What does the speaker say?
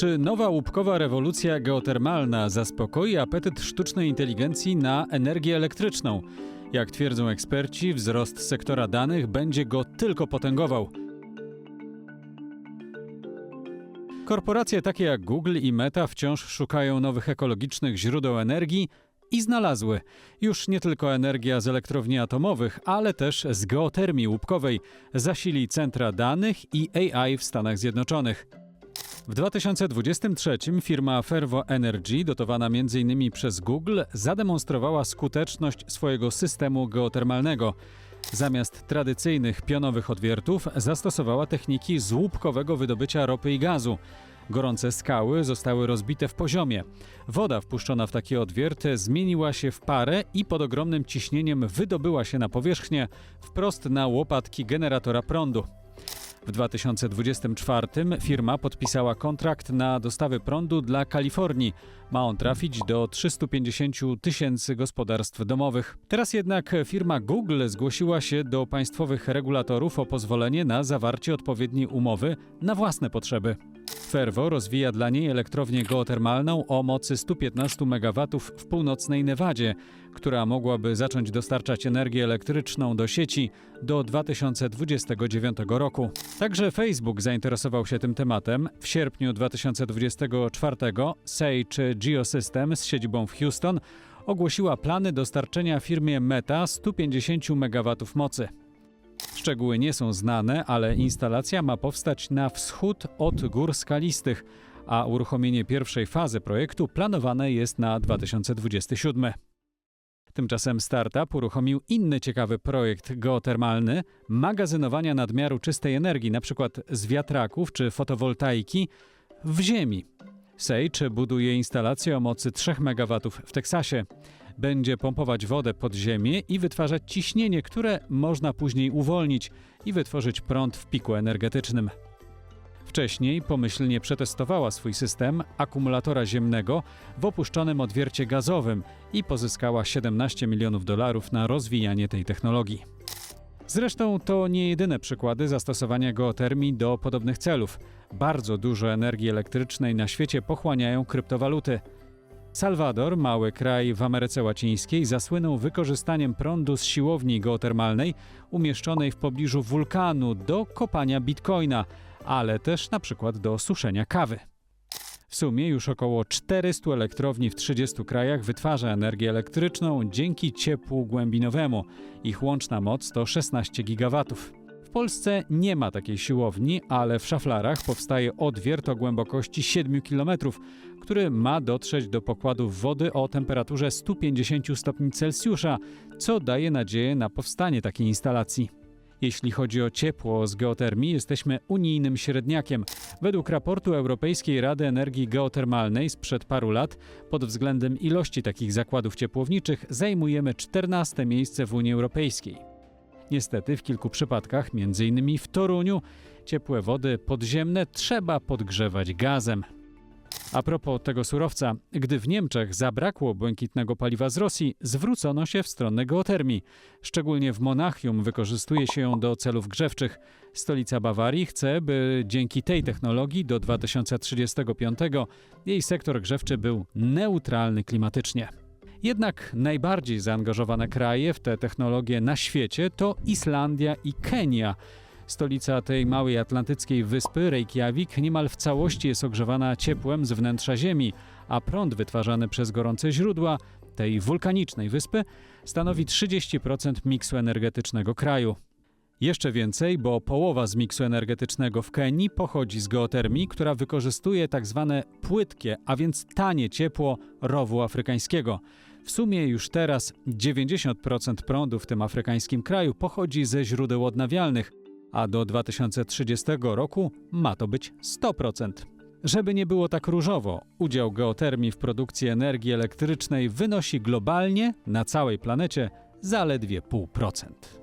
Czy nowa łupkowa rewolucja geotermalna zaspokoi apetyt sztucznej inteligencji na energię elektryczną? Jak twierdzą eksperci, wzrost sektora danych będzie go tylko potęgował. Korporacje takie jak Google i Meta wciąż szukają nowych ekologicznych źródeł energii i znalazły. Już nie tylko energia z elektrowni atomowych, ale też z geotermii łupkowej zasili centra danych i AI w Stanach Zjednoczonych. W 2023 firma Fervo Energy, dotowana m.in. przez Google, zademonstrowała skuteczność swojego systemu geotermalnego. Zamiast tradycyjnych pionowych odwiertów zastosowała techniki z łupkowego wydobycia ropy i gazu. Gorące skały zostały rozbite w poziomie. Woda wpuszczona w taki odwiert zmieniła się w parę i pod ogromnym ciśnieniem wydobyła się na powierzchnię wprost na łopatki generatora prądu. W 2024 firma podpisała kontrakt na dostawy prądu dla Kalifornii. Ma on trafić do 350 tysięcy gospodarstw domowych. Teraz jednak firma Google zgłosiła się do państwowych regulatorów o pozwolenie na zawarcie odpowiedniej umowy na własne potrzeby. Fervo rozwija dla niej elektrownię geotermalną o mocy 115 MW w północnej Nevadzie, która mogłaby zacząć dostarczać energię elektryczną do sieci do 2029 roku. Także Facebook zainteresował się tym tematem. W sierpniu 2024 Sage Geosystem z siedzibą w Houston ogłosiła plany dostarczenia firmie Meta 150 MW mocy. Szczegóły nie są znane, ale instalacja ma powstać na wschód od gór skalistych, a uruchomienie pierwszej fazy projektu planowane jest na 2027. Tymczasem startup uruchomił inny ciekawy projekt geotermalny magazynowania nadmiaru czystej energii, np. z wiatraków czy fotowoltaiki, w ziemi. Sage buduje instalację o mocy 3 MW w Teksasie. Będzie pompować wodę pod ziemię i wytwarzać ciśnienie, które można później uwolnić i wytworzyć prąd w piku energetycznym. Wcześniej pomyślnie przetestowała swój system akumulatora ziemnego w opuszczonym odwiercie gazowym i pozyskała 17 milionów dolarów na rozwijanie tej technologii. Zresztą to nie jedyne przykłady zastosowania geotermii do podobnych celów. Bardzo dużo energii elektrycznej na świecie pochłaniają kryptowaluty. Salwador, mały kraj w Ameryce Łacińskiej, zasłynął wykorzystaniem prądu z siłowni geotermalnej umieszczonej w pobliżu wulkanu do kopania bitcoina, ale też na przykład do suszenia kawy. W sumie już około 400 elektrowni w 30 krajach wytwarza energię elektryczną dzięki ciepłu głębinowemu. Ich łączna moc to 16 gigawatów. W Polsce nie ma takiej siłowni, ale w szaflarach powstaje odwiert o głębokości 7 km, który ma dotrzeć do pokładów wody o temperaturze 150 stopni Celsjusza, co daje nadzieję na powstanie takiej instalacji. Jeśli chodzi o ciepło z geotermii, jesteśmy unijnym średniakiem. Według raportu Europejskiej Rady Energii Geotermalnej sprzed paru lat, pod względem ilości takich zakładów ciepłowniczych, zajmujemy 14 miejsce w Unii Europejskiej. Niestety w kilku przypadkach, m.in. w Toruniu, ciepłe wody podziemne trzeba podgrzewać gazem. A propos tego surowca, gdy w Niemczech zabrakło błękitnego paliwa z Rosji, zwrócono się w stronę geotermii. Szczególnie w Monachium wykorzystuje się ją do celów grzewczych. Stolica Bawarii chce, by dzięki tej technologii do 2035 jej sektor grzewczy był neutralny klimatycznie. Jednak najbardziej zaangażowane kraje w te technologie na świecie to Islandia i Kenia. Stolica tej małej atlantyckiej wyspy, Reykjavik, niemal w całości jest ogrzewana ciepłem z wnętrza Ziemi, a prąd wytwarzany przez gorące źródła tej wulkanicznej wyspy stanowi 30% miksu energetycznego kraju. Jeszcze więcej, bo połowa z miksu energetycznego w Kenii pochodzi z geotermii, która wykorzystuje tak zwane płytkie, a więc tanie ciepło rowu afrykańskiego. W sumie już teraz 90% prądu w tym afrykańskim kraju pochodzi ze źródeł odnawialnych, a do 2030 roku ma to być 100%. Żeby nie było tak różowo, udział geotermii w produkcji energii elektrycznej wynosi globalnie na całej planecie zaledwie 0,5%.